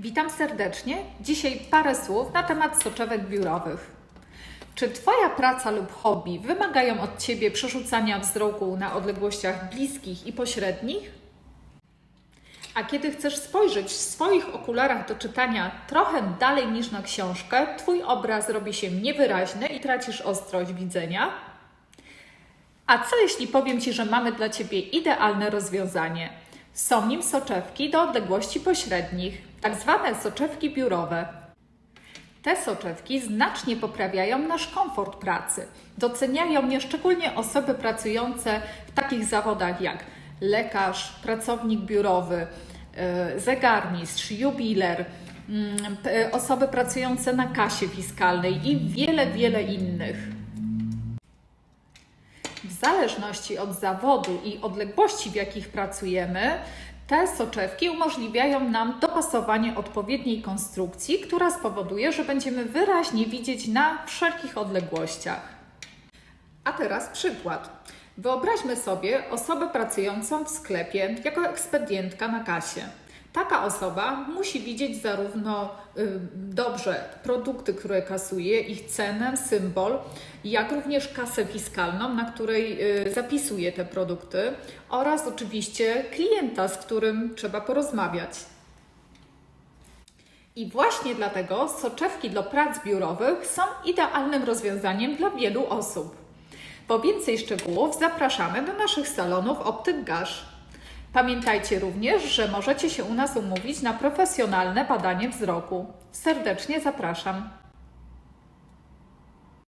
Witam serdecznie. Dzisiaj parę słów na temat soczewek biurowych. Czy Twoja praca lub hobby wymagają od Ciebie przerzucania wzroku na odległościach bliskich i pośrednich? A kiedy chcesz spojrzeć w swoich okularach do czytania trochę dalej niż na książkę, Twój obraz robi się niewyraźny i tracisz ostrość widzenia? A co jeśli powiem Ci, że mamy dla Ciebie idealne rozwiązanie? Są nim soczewki do odległości pośrednich, tak zwane soczewki biurowe. Te soczewki znacznie poprawiają nasz komfort pracy. Doceniają je szczególnie osoby pracujące w takich zawodach jak lekarz, pracownik biurowy, yy, zegarmistrz, jubiler, mm, p- osoby pracujące na kasie fiskalnej i wiele, wiele innych. W zależności od zawodu i odległości, w jakich pracujemy, te soczewki umożliwiają nam dopasowanie odpowiedniej konstrukcji, która spowoduje, że będziemy wyraźnie widzieć na wszelkich odległościach. A teraz przykład. Wyobraźmy sobie osobę pracującą w sklepie jako ekspedientka na kasie. Taka osoba musi widzieć zarówno y, dobrze produkty, które kasuje, ich cenę, symbol, jak również kasę fiskalną, na której y, zapisuje te produkty oraz oczywiście klienta, z którym trzeba porozmawiać. I właśnie dlatego soczewki do prac biurowych są idealnym rozwiązaniem dla wielu osób. Po więcej szczegółów zapraszamy do naszych salonów Optyk Gasz. Pamiętajcie również, że możecie się u nas umówić na profesjonalne badanie wzroku. Serdecznie zapraszam.